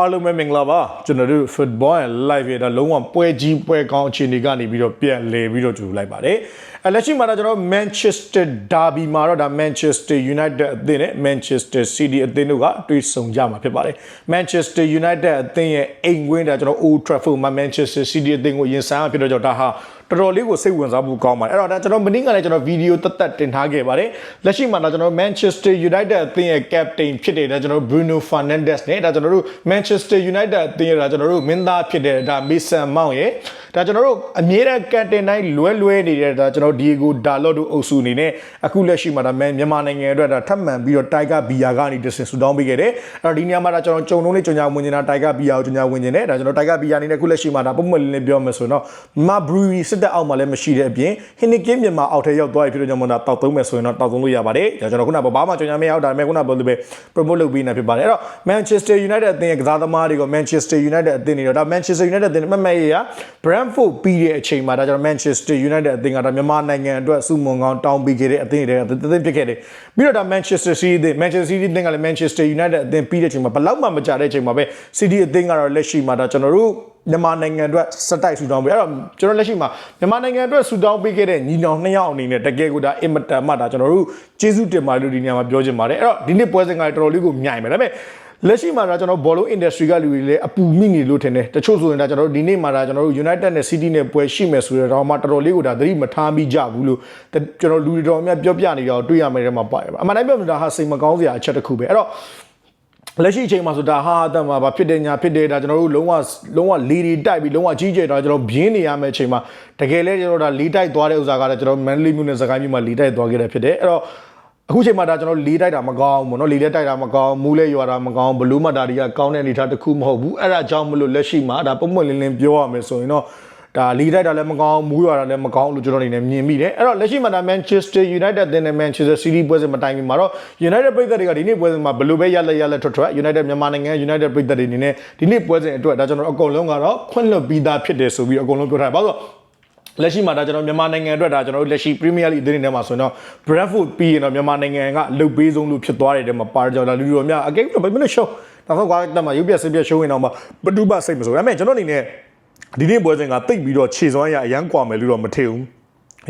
အားလုံးပဲမင်္ဂလာပါကျွန်တော်တို့ football and live ရတာလုံးဝပွဲကြီးပွဲကောင်းအခြေအနေကနေပြီးတော့ပြန်လဲပြီးတော့ကြိုလိုက်ပါတယ်အဲလက်ရှိမှာတော့ကျွန်တော် Manchester Derby မှာတော့ဒါ Manchester United အသင်းနဲ့ Manchester City အသင်းတို့ကတွေ့ဆုံကြမှာဖြစ်ပါတယ် Manchester United အသင်းရဲ့အိမ်ကွင်းဒါကျွန်တော် Old Trafford မှာ Manchester City အသင်းကိုရင်ဆိုင်ရဖြစ်တော့ကျွန်တော်ဒါဟာတော်တော်လေးကိုစိတ်ဝင်စားမှုကောင်းပါတယ်အဲ့တော့ဒါကျွန်တော်မနေ့ကလည်းကျွန်တော်ဗီဒီယိုတက်တက်တင်ထားခဲ့ပါတယ်လက်ရှိမှာတော့ကျွန်တော် Manchester United အသင်းရဲ့ captain ဖြစ်တဲ့ဒါကျွန်တော် Bruno Fernandes နဲ့ဒါကျွန်တော်တို့ Manchester United အသင်းရဲ့ဒါကျွန်တော်တို့မင်းသားဖြစ်တဲ့ဒါ Mason Mount ရဲ့ဒါကျွန်တော်တို့အမြဲတမ်း captain တိုင်းလွဲလွဲနေတဲ့ဒါကျွန်တော် Diego Dalot တို့အုပ်စုအနေနဲ့အခုလက်ရှိမှာဒါမြန်မာနိုင်ငံအတွက်ဒါထပ်မံပြီးတော့ Tiger Bia ကနေတဆင့်ဆူတောင်းပေးခဲ့တယ်အဲ့တော့ဒီနေရာမှာဒါကျွန်တော်ကြုံလုံးလေးကြုံညာဝင်နေတာ Tiger Bia ကိုကြုံညာဝင်နေတယ်ဒါကျွန်တော် Tiger Bia အနေနဲ့အခုလက်ရှိမှာဒါပုံမှန်လေးလေးပြောမယ်ဆိုရင်တော့ Ma Brewery စစ်တပ်အောက်မှာလည်းမရှိတဲ့အပြင်ဟင်းနီကင်းမြန်မာအောက်ထဲရောက်သွားပြီဖြစ်လို့ကြောင့်မလို့တောက်သုံးမယ်ဆိုရင်တော့တောက်သုံးလို့ရပါတယ်ဒါကျွန်တော်ခုနကဘာမှကြုံညာမရအောင်ဒါပေမဲ့ခုနကပြောလို့ပဲ promote လုပ်ပေးနေဖြစ်ပါတယ်အဲ့တော့ Manchester United အသင်းရဲ့ကစားသမားတွေက Manchester United အသင်းတွေတော့ဒါ Manchester United အသင်းမမရ Brentford ပြီးတဲ့အချိန်မှာဒါကျွန်တော် Manchester United အသင်းကဒါမြန်မာနိုင်ငံအတွက်စုမုံကောင်းတောင်းပေးခဲ့တဲ့အသင်းတွေအသင်းဖြစ်ခဲ့တယ်ပြီးတော့ဒါ Manchester City အသင်း Manchester City အသင်းကလည်း Manchester United အသင်းပြီးတဲ့အချိန်မှာဘယ်လောက်မှမကြတဲ့အချိန်မှာပဲ City အသင်းကတော့လက်ရှိမှာဒါကျွန်တော်တို့မြန်မာနိုင်ငံအတွက်စတိုက်ဆူတောင်းပေးအဲ့တော့ကျွန်တော်လက်ရှိမှာမြန်မာနိုင်ငံအတွက်ဆူတောင်းပေးခဲ့တဲ့ညီနောင်နှစ်ယောက်အနေနဲ့တကယ်ကိုဒါအင်မတန်မှဒါကျွန်တော်တို့ကျေးဇူးတင်ပါတယ်လို့ဒီနေရာမှာပြောချင်ပါတယ်အဲ့တော့ဒီနေ့ပွဲစဉ်ကတော်တော်လေးကိုမြိုင်မယ်ဒါပေမဲ့ လက်ရှိမှာဒါကျွန်တော်ဘောလုံး industry ကလူတွေလည်းအပူမိနေလို့ထင်တယ်တချို့ဆိုရင်ဒါကျွန်တော်တို့ဒီနေ့မှာဒါကျွန်တော်တို့ United နဲ့ City နဲ့ပွဲရှိမယ်ဆိုတော့မှတော်တော်လေးကိုဒါသတိမထားမိကြဘူးလို့ကျွန်တော်လူတွေတော်များပြောပြနေတော့တွေ့ရမယ်တဲ့မှာပါတယ်အမှန်တိုင်းပြောမှဒါဟာစိတ်မကောင်းစရာအချက်တစ်ခုပဲအဲ့တော့လက်ရှိအချိန်မှာဆိုတာဟာအတက်မှာဗာဖြစ်တယ်ညာဖြစ်တယ်ဒါကျွန်တော်တို့လုံးဝလုံးဝလီဒီတိုက်ပြီးလုံးဝကြီးကျယ်တော့ကျွန်တော်ဘင်းနေရမယ့်အချိန်မှာတကယ်လဲကျွန်တော်ဒါလီတိုက်သွားတဲ့ဥစ္စာကလည်းကျွန်တော်မန်လေးမျိုးနဲ့စကိုင်းမျိုးမှာလီတိုက်သွားခဲ့တယ်ဖြစ်တယ်အဲ့တော့ အခုချိန်မှာဒါကျွန်တော်လီတိုက်တာမကောင်းဘူးเนาะလီလက်တိုက်တာမကောင်းမူးလဲရွာတာမကောင်းဘလူးမတာတွေကကောင်းတဲ့အနေထားတစ်ခုမဟုတ်ဘူးအဲ့ဒါကြောင့်မလို့လက်ရှိမှာဒါပုံမှန်လင်းလင်းပြောရမယ်ဆိုရင်တော့ဒါလီတိုက်တာလည်းမကောင်းမူးရွာတာလည်းမကောင်းလို့ကျွန်တော်အနေနဲ့မြင်မိတယ်အဲ့တော့လက်ရှိမှာဒါ Manchester United တင်တဲ့ Manchester City ပွဲစဉ်မတိုင်မီမှာတော့ United ပြည်သက်တွေကဒီနေ့ပွဲစဉ်မှာဘယ်လိုပဲရလက်ရလက်ထွက်ထွက် United မြန်မာနိုင်ငံ United ပြည်သက်တွေအနေနဲ့ဒီနေ့ပွဲစဉ်အတွက်ဒါကျွန်တော်အကုန်လုံးကတော့ခွင့်လွှတ်ပြီးသားဖြစ်တယ်ဆိုပြီးအကုန်လုံးပြောထားတယ်ဘာလို့ လက်ရှိမှာဒါကျွန်တော်မြန်မာနိုင်ငံအတွက်ဒါကျွန်တော်တို့လက်ရှိ Premier League အသင်းတွေထဲမှာဆိုရင်တော့ Bradford ပြီးရင်တော့မြန်မာနိုင်ငံကလှုပ်ပေးဆုံးလို့ဖြစ်သွားတဲ့တဲမှာပါကြတော့လူလူတော်များအကဲဘယ်မလို့ရှုံးဒါဆိုကွာတက်မှာရုပ်ပြက်စပြက်ရှုံးရင်တော့မှဘတူးပစိတ်မဆိုဒါပေမဲ့ကျွန်တော်အနေနဲ့ဒီနေ့ပွဲစဉ်ကတိတ်ပြီးတော့ခြေစွမ်းရအရန်ကွာမယ်လို့တော့မထင်ဘူး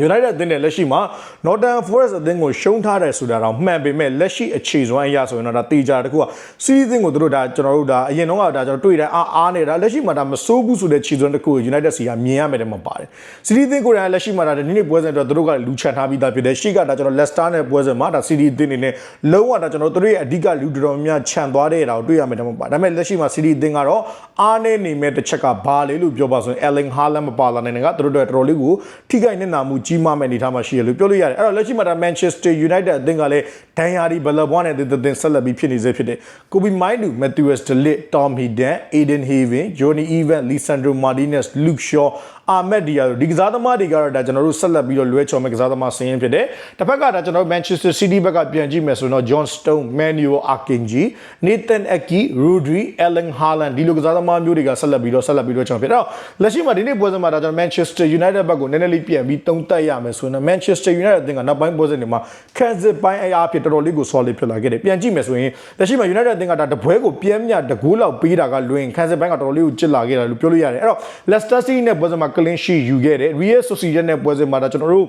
United အသင်းနဲ့လက်ရှိမှာ Northern Forest အသင်းကိုရှုံးထားတယ်ဆိုတာတော့မှန်ပေမဲ့လက်ရှိအခြေစွမ်းအရဆိုရင်တော့ဒါတေချာတခုကစီးသင်းကိုတို့ဒါကျွန်တော်တို့ဒါအရင်တော့ကဒါကျွန်တော်တွေ့တယ်အားအားနေတာလက်ရှိမှာဒါမစိုးဘူးဆိုတဲ့ခြေစွမ်းတစ်ခုကို United စီကမြင်ရမယ်တဲ့မှာပါတယ်စီးသင်းကိုယ်တိုင်လက်ရှိမှာဒါဒီနေ့ပွဲစဉ်တော့တို့ကလူချန်ထားပြီးသားဖြစ်တယ်ရှေ့ကဒါကျွန်တော် Leicester နဲ့ပွဲစဉ်မှာဒါ City အသင်းနေနဲ့လုံးဝဒါကျွန်တော်တို့ရဲ့အဓိကလူတော်များခြံသွားတဲ့တာကိုတွေ့ရမယ်တဲ့မှာပါဒါပေမဲ့လက်ရှိမှာ City အသင်းကတော့အားနေနေမဲ့တစ်ချက်ကဘာလဲလို့ပြောပါဆိုရင် Erling Haaland မပါလာနိုင်တဲ့ကတို့တို့တော်တော်လေးကိုထိခိုက်နေနာမှုကြီးမားမဲ့အနေထားမှာရှိရလို့ပြောလို့ရတယ်အဲ့တော့လက်ရှိမှာဒါ Manchester United အသင်းကလည်းဒန်ယာဒီဘလဘွားနဲ့တင်တင်ဆက်လက်ပြီးဖြစ်နေစေဖြစ်တယ်။ Kobe Mainoo, Matheus De Ligt, Tom Heaton, Aiden Haven, Johnny Evans, Lisandro Martinez, Luke Shaw အာမက်ဒီယာတို့ဒီကစားသမားတွေကတော့ဒါကျွန်တော်တို့ဆက်လက်ပြီးတော့လွဲချော်မဲ့ကစားသမားဆင်းရင်ဖြစ်တယ်။တစ်ဖက်ကဒါကျွန်တော် Manchester City ဘက်ကပြန်ကြည့်မယ်ဆိုတော့ John Stone, Manuel Akanji, Nathan Ake, Rodri, Erling Haaland ဒီလိုကစားသမားမျိုးတွေကဆက်လက်ပြီးတော့ဆက်လက်ပြီးတော့ကျွန်တော်ဖြစ်တော့လက်ရှိမှာဒီနေ့ပွဲစဉ်မှာဒါကျွန်တော် Manchester United ဘက်ကိုနည်းနည်းလေးပြန်ပြီးတုံးတက်ရမယ်ဆိုရင် Manchester United အသင်းကနောက်ပိုင်းပွဲစဉ်တွေမှာခံစစ်ပိုင်းအရာဖြစ်တော်တော်လေးကို solid ဖြစ်လာခဲ့တယ်။ပြန်ကြည့်မယ်ဆိုရင်လက်ရှိမှာ United အသင်းကဒါတပွဲကိုပြင်းမြတကူးလောက်ပေးတာကလွင်ခံစစ်ပိုင်းကတော်တော်လေးကိုကျစ်လာခဲ့တာလို့ပြောလို့ရတယ်။အဲ့တော့ Leicester City နဲ့ပွဲစဉ်မှာ clean sheet ယူခဲ့တယ် Real Sociedad နဲ့ပွဲစဉ်မှာဒါကျွန်တော်တို့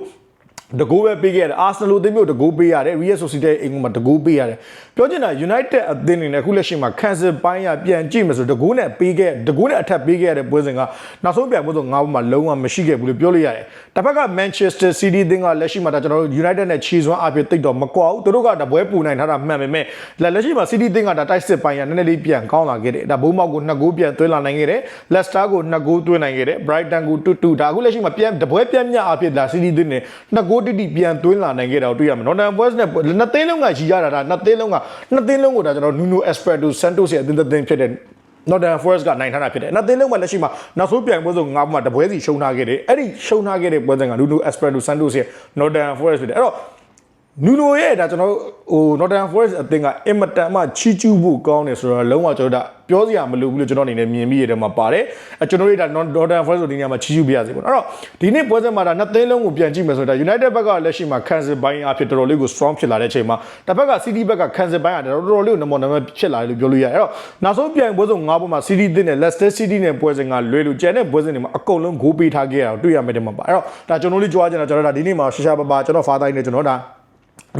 တကူပဲပေးခဲ့ရတယ်အာဆနယ်လိုအသင်းမျိုးတကူပေးရတယ် Real Sociedad အိမ်မှာတကူပေးရတယ်ပြောချင်တာ United အသင်းနေနဲ့အခုလက်ရှိမှာခံစစ်ပိုင်းရပြန်ကြည့်မယ်ဆိုတကူနဲ့ပေးခဲ့တကူနဲ့အထက်ပေးခဲ့ရတဲ့ပွဲစဉ်ကနောက်ဆုံးပြန်ပွဲဆိုငါးဘက်မှာလုံးဝမရှိခဲ့ဘူးလို့ပြောလို့ရတယ်တစ်ဖက်က Manchester City အသင်းကလက်ရှိမှာဒါကျွန်တော်တို့ United နဲ့ခြေစွမ်းအပြည့်တိတ်တော့မကွာဘူးသူတို့ကတပွဲပူနိုင်ထားတာမှန်ပေမဲ့လက်ရှိမှာ City အသင်းကဒါတိုက်စစ်ပိုင်းရနည်းနည်းလေးပြန်ကောင်းလာခဲ့တယ်ဒါဘိုးမောက်ကို2ဂိုးပြန်သွင်းလာနိုင်ခဲ့တယ် Leicester ကို2ဂိုးသွင်းနိုင်ခဲ့တယ် Brighton ကို2-2ဒါအခုလက်ရှိမှာပြန်တပွဲပြန်မြအဖြစ်ဒါ City အသင်းနဲ့2ဂိုးတိတိပြန်သွင်းလာနိုင်ခဲ့တာကိုတွေ့ရမယ် Northern Forest နဲ့နှစ်သိန်းလုံးကရှိရတာဒါနှစ်သိန်းလုံးကနှစ်သိန်းလုံးကိုဒါကျွန်တော် Nuno Espirito Santos ရဲ့အသင်းသင်းဖြစ်တဲ့ Northern Forest ကနိုင်ထားတာဖြစ်တယ်။နောက်သင်းလုံးမှာလက်ရှိမှာနောက်ဆုံးပြိုင်ပွဲဆိုငါးမှာတပွဲစီရှုံးထားခဲ့တယ်။အဲ့ဒီရှုံးထားခဲ့တဲ့ပွဲစဉ်က Nuno Espirito Santos ရဲ့ Northern Forest ဖြစ်တယ်။အဲ့တော့ နူနိုရဲ့ဒါကျွန်တော်တို့ဟို Northern Forest အသင်းကအင်မတန်မှချီးကျူးဖို့ကောင်းတယ်ဆိုတော့လုံးဝကျွန်တော်တို့ဒါပြောစရာမလိုဘူးလို့ကျွန်တော်အနေနဲ့မြင်ပြီးရတဲ့မှာပါတယ်အဲကျွန်တော်တို့ဒါ Northern Forest ဆိုဒီနေရာမှာချီးကျူးပြရစီပေါ့နော်အဲ့တော့ဒီနေ့ပွဲစဉ်မှာဒါနှစ်သင်းလုံးကိုပြန်ကြည့်မယ်ဆိုတော့ United ဘက်ကလက်ရှိမှာ cancel ဘိုင်းအဖြစ်တော်တော်လေးကို strong ဖြစ်လာတဲ့အချိန်မှာတစ်ဖက်က City ဘက်က cancel ဘိုင်းကတော်တော်လေးကိုနမောနမဖြစ်လာတယ်လို့ပြောလို့ရတယ်အဲ့တော့နောက်ဆုံးပြန်ပွဲစဉ်၅ပွဲမှာ City တင်းနဲ့ Leicester City နဲ့ပွဲစဉ်ကလွဲလို့ကျန်တဲ့ပွဲစဉ်တွေမှာအကုန်လုံးဂိုးပေးထားခဲ့ရတော့တွေ့ရမယ်တဲ့မှာပါအဲ့တော့ဒါကျွန်တော်လေးကြွားကြတာကျွန်တော်ဒါဒီနေ့မှာရှာရှာပါပါကျွန်တော် father နဲ့ကျွန်တော်ဒါ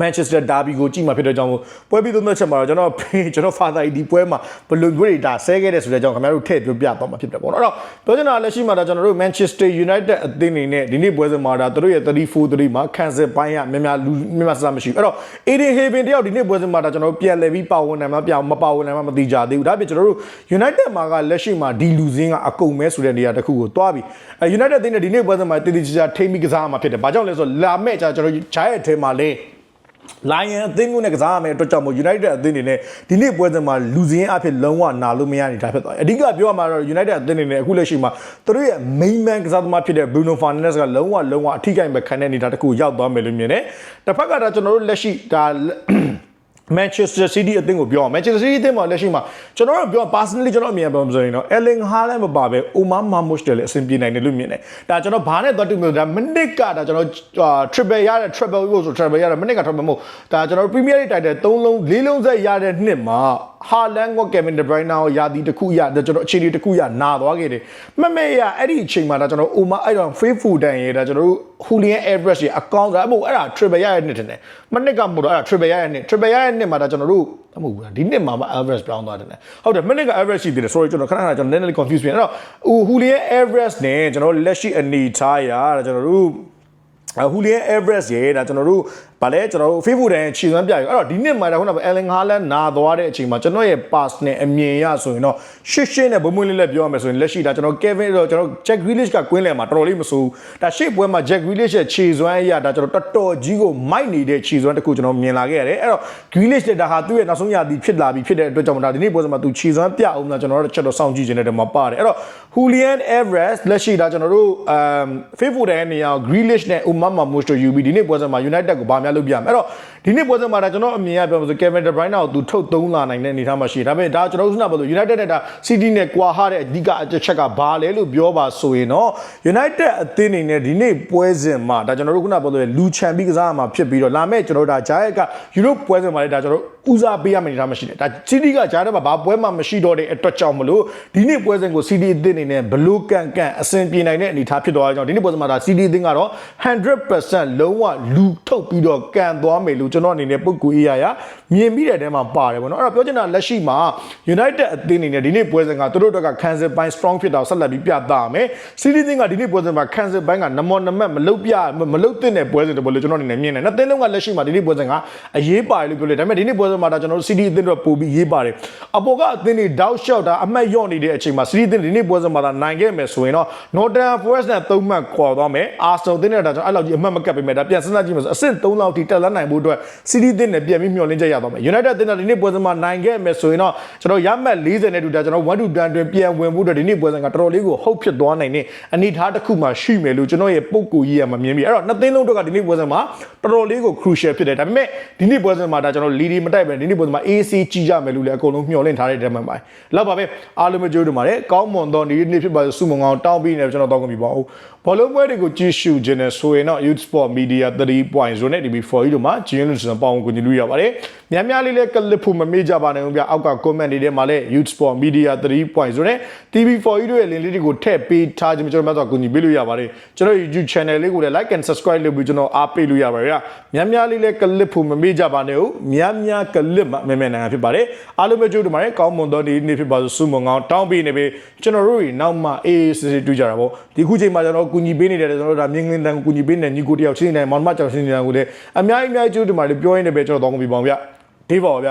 Manchester Derby ကိုကြည့်မှာဖြစ်တဲ့ကြောင့်ပွဲပြီးသုံးသက်ချက်မှာတော့ကျွန်တော်ကျွန်တော် father ဒီပွဲမှာဘယ်လိုမျိုးတွေဒါဆဲခဲ့တဲ့ဆိုတဲ့ကြောင့်ခင်ဗျားတို့ထည့်ပြောပြသွားမှာဖြစ်တယ်ပေါ့နော်အဲ့တော့ပြောချင်တာလက်ရှိမှာဒါကျွန်တော်တို့ Manchester United အသင်းနေနဲ့ဒီနေ့ပွဲစဉ်မှာဒါသူတို့ရဲ့34-3မှာ cancel ပိုင်းရများများလူများများဆဆမရှိဘူးအဲ့တော့ Eden Haven တယောက်ဒီနေ့ပွဲစဉ်မှာဒါကျွန်တော်တို့ပြန်လည်ပြီးပါဝင်နိုင်မှာပြောင်းမပါဝင်နိုင်မှာမသိကြသေးဘူးဒါပြင်ကျွန်တော်တို့ United မှာကလက်ရှိမှာဒီလူစင်းကအကုန်မဲဆိုတဲ့နေရာတစ်ခုကိုတွားပြီးအဲ United အသင်းနဲ့ဒီနေ့ပွဲစဉ်မှာတည်တည်ချာချာထိမ့်ပြီးကစားမှာဖြစ်တယ်ဘာကြောင့်လဲဆိုတော့လာမဲ့ကြာကျွန်တော်တို့ဂျားရဲ့အထဲမှာလဲ Lion အသင်းကိုနဲ့ကစားရမယ့်အတွက်ကြောင့်မို့ United အသင်းတွေနဲ့ဒီနေ့ပွဲစဉ်မှာလူစင်းအဖြစ်လုံးဝနာလို့မရနေတာဖြစ်သွားတယ်။အဓိကပြောရမှာတော့ United အသင်းတွေနဲ့အခုလက်ရှိမှာသူတို့ရဲ့ main man ကစားသမားဖြစ်တဲ့ Bruno Fernandes ကလုံးဝလုံးဝအထိကိပဲခံတဲ့နေတာတစ်ခုရောက်သွားမယ်လို့မြင်တယ်။တစ်ဖက်ကဒါကျွန်တော်တို့လက်ရှိဒါ Manchester City အသင်းကိုပြောအောင် Manchester City အသင်းမှာလက်ရှိမှာကျွန်တော်တို့ပြော personally ကျွန်တော်အမြင်ပြောဆိုရင်တော့ Erling Haaland မပါပဲ Omar Marmoush တယ်လည်းအဆင်ပြေနိုင်တယ်လို့မြင်တယ်။ဒါကျွန်တော်ဘာနဲ့သွားတူမျိုးဒါမိနစ်ကဒါကျွန်တော် triple ရတဲ့ triple လို့ဆို triple ရတဲ့မိနစ်က triple မဟုတ်ဒါကျွန်တော် Premier League title 3လုံး4လုံးဆက်ရတဲ့နှစ်မှာ Haaland က Kevin De Bruyne ကိုယာတီတစ်ခုရကျွန်တော်အခြေအနေတစ်ခုရနာသွားခဲ့တယ်။မမေရအဲ့ဒီအချိန်မှာဒါကျွန်တော် Omar အဲ့တော့ faithful တန်ရဒါကျွန်တော်တို့ Julian Alvarez ရဲ့အကောင့်ဒါမို့အဲ့ဒါ triple ရတဲ့နှစ်တယ်။မနစ်ကမို့တော့အဲ့ဒါ triple ရတဲ့နှစ် triple ရတဲ့နှစ်မှာဒါကျွန်တော်တို့မဟုတ်ဘူးလားဒီနှစ်မှာမှ Alvarez ပြောင်းသွားတယ်။ဟုတ်တယ်မနစ်က Alvarez ရှိသေးတယ် sorry ကျွန်တော်ခဏခဏကျွန်တော်နည်းနည်းလေး confuse ပြန်အဲ့တော့ Julian Alvarez နဲ့ကျွန်တော်လက်ရှိအနေထားရဒါကျွန်တော်တို့ဟူလီယန်အဲဗရက်စ်ရဲ့ဒါကျွန်တော်တို့ ဗာလဲကျွန်တော်တို့ Facebook တန်းခြေစွမ်းပြရအဲ့တော့ဒီနှစ်မှာဒါခုနက Ellen Haaland နာသွားတဲ့အချိန်မှာကျွန်တော်ရဲ့ pass နဲ့အမြင်ရဆိုရင်တော့ရှစ်ရှင်းနဲ့ဘုံမွေးလေးလက်ပြောရမယ်ဆိုရင်လက်ရှိဒါကျွန်တော် Kevin တော့ကျွန်တော် Jack Grealish ကကွင်းလယ်မှာတော်တော်လေးမဆိုးဘူးဒါရှေ့ပွဲမှာ Jack Grealish ရဲ့ခြေစွမ်းအရဒါကျွန်တော်တော်တော်ကြီးကိုမိုက်နေတဲ့ခြေစွမ်းတစ်ခုကျွန်တော်မြင်လာခဲ့ရတယ်အဲ့တော့ Grealish တဲ့ဒါဟာသူ့ရဲ့နောက်ဆုံးရာသီဖြစ်လာပြီဖြစ်တဲ့အတွက်ကြောင့်ဒါဒီနေ့ပွဲစဉ်မှာသူခြေစွမ်းပြအောင်လားကျွန်တော်တို့ချက်တော့စောင့်ကြည့်နေတယ်မှာပါတယ်အဲ့တော့ Julian Alvarez လက်ရှိဒါကျွန်တော်တို့အမ် Facebook တန်းနေရာ Grealish နဲ့ Umar Marmoush တို့ယူပြီးဒီနေ့ပွဲစဉ်မှာ United ကိုဗာများလုပ်ပြမယ်အဲ့တော့ဒီနေ့ပွဲစဉ်မှာဒါကျွန်တော်အမြင်ရပြောမှာဆို Kevin De Bruyne ကိုသူထုတ်သုံးလာနိုင်တဲ့အနေအထားမှာရှိတယ်ဒါပေမဲ့ဒါကျွန်တော်တို့ခုနကပြောဆို United နဲ့ဒါ City နဲ့ကွာဟတဲ့အဓိကအချက်ကဘာလဲလို့ပြောပါဆိုရင်တော့ United အသင်းအနေနဲ့ဒီနေ့ပွဲစဉ်မှာဒါကျွန်တော်တို့ခုနကပြောဆိုလူချန်ပြီးကစားရမှာဖြစ်ပြီးတော့လာမဲ့ကျွန်တော်တို့ဒါဂျာယက်က Europe ပွဲစဉ်မှာလည်းဒါကျွန်တော်တို့ဦးစားပေးရမယ့်အနေအထားမှာရှိတယ်ဒါ City ကဂျာယက်မှာဘာပွဲမှမရှိတော့တဲ့အတွက်ကြောင့်မလို့ဒီနေ့ပွဲစဉ်ကို City အသင်းအနေနဲ့ဘလို့ကန်ကန်အဆင်ပြေနိုင်တဲ့အနေအထားဖြစ်သွားကြအောင်ဒီနေ့ပွဲစဉ်မှာဒါ City အသင်းကတော့100%လုံးဝလူထုတ်ပြီးတော့ကန်သွားမယ်လို့ကျွန်တော်အနေနဲ့ပုဂ္ဂိုလ်အရာရာမြင်မိတဲ့တဲမှာပါတယ်ဗောနော်အဲ့တော့ပြောချင်တာလက်ရှိမှာ United အသင်းအနေနဲ့ဒီနေ့ပွဲစဉ်ကသူတို့တို့က cancel ပိုင်း strong ဖြစ်တာကိုဆက်လက်ပြီးပြသရမယ် City အသင်းကဒီနေ့ပွဲစဉ်မှာ cancel ပိုင်းကနမောနမတ်မလုတ်ပြမလုတ်တဲ့တဲ့ပွဲစဉ်တပွဲလို့ကျွန်တော်အနေနဲ့မြင်တယ်နှစ်သင်းလုံးကလက်ရှိမှာဒီနေ့ပွဲစဉ်ကအရေးပါတယ်လို့ပြောလို့ဒါပေမဲ့ဒီနေ့ပွဲစဉ်မှာဒါကျွန်တော်တို့ City အသင်းတို့ပို့ပြီးရေးပါတယ်အပေါ်ကအသင်းတွေ doubt shot တာအမှတ်ယော့နေတဲ့အချိန်မှာ City အသင်းဒီနေ့ပွဲစဉ်မှာဒါနိုင်ခဲ့မယ်ဆိုရင်တော့ Northern Forest နဲ့သုံးမှတ်ခေါ်သွားမယ် Arsenal အသင်းနဲ့ဒါကျွန်တော်အဲ့လောက်ကြီးအမှတ်မကပ်ပေးမယ်ဒါပြန်စဉ်းစားကြည့်မယ်ဆိုအဆင့်3လောက်ထိတက်လာနိုင်ဖို့အတွက် City အသင်းနဲ့ပြန်ပြီးမျှော်လင့်ချက်ရသွားမယ် United အသင်းကဒီနေ့ပွဲစဉ်မှာနိုင်ခဲ့မယ်ဆိုရင်တော့ကျွန်တော်ရမှတ်40နဲ့တူတာကျွန်တော်1 to 10တွင်ပြန်ဝင်ဖို့အတွက်ဒီနေ့ပွဲစဉ်ကတော်တော်လေးကိုဟုတ်ဖြစ်သွားနိုင်တဲ့အနေအထားတစ်ခုမှရှိမယ်လို့ကျွန်တော်ရဲ့ပုံကိုကြီးရမှာမြင်ပြီးအဲ့တော့နှစ်သင်းလုံးတို့ကဒီနေ့ပွဲစဉ်မှာတော်တော်လေးကို crucial ဖြစ်တယ်ဒါပေမဲ့ဒီနေ့ပွဲစဉ်မှာဒါကျွန်တော်လီဒီမတိုက်ပဲဒီနေ့ပွဲစဉ်မှာ AC ကြီးကြမယ်လို့လည်းအကုန်လုံးမျှော်လင့်ထားတဲ့တဲမှာပါလောက်ပါပဲအားလုံးမကြိုးတူပါတယ်ကောင်းမွန်သောဒီနေ့ဖြစ်ပါစုမုံကောင်တောင်းပြီးနေကျွန်တော်တောင်းကုန်ပြီပါဦးဘောလုံးပွဲတွေကိုကြည့်ရှုခြင်းနဲ့ဆိုရင်တော့ Youth Sport Media 3.0နဲ့ TV4 တို့မှာဂျင်းလူစံပေါင်းကိုကြည့်လို့ရပါတယ်များများလေးလည်းကလစ်ဖို့မမေ့ကြပါနဲ့ဦးဗျအောက်က comment တွေထဲမှာလည်း Youth Sport Media 3.0နဲ့ TV4 တို့ရဲ့ link လေးတွေကိုထည့်ပေးထားခြင်းကျွန်တော်များစွာကူညီပေးလို့ရပါတယ်ကျွန်တော် YouTube channel လေးကိုလည်း like and subscribe လုပ်ပြီးကျွန်တော်အားပေးလို့ရပါတယ်များများလေးလည်းကလစ်ဖို့မမေ့ကြပါနဲ့ဦးများများကလစ်မှမဲမဲနိုင်ဖြစ်ပါတယ်အားလုံးပဲကြိုးတူပါတယ်ကောင်းမွန်သောဒီနေ့ဖြစ်ပါစုမုံကောင်တောင်းပြီးနေပြီကျွန်တော်တို့နောက်မှအေးအေးဆေးဆေးတွေ့ကြတာပေါ့ဒီခုချိန်မှာကျွန်တော်ကူညီပေးနေတယ်ကျွန်တော်တို့ဒါမြင်းကလင်းတန်ကိုကူညီပေးနေညီကိုတယောက်ချင်းနေမောင်မကြောင်ချင်းနေတယ်ကိုလည်းအများကြီးအများကြီးကြိုးတူပါတယ်ပြောရင်းနဲ့ပဲကျွန်တော်တောင်းကုန်ပြီပေါ့ဗျဒေးပါဗျ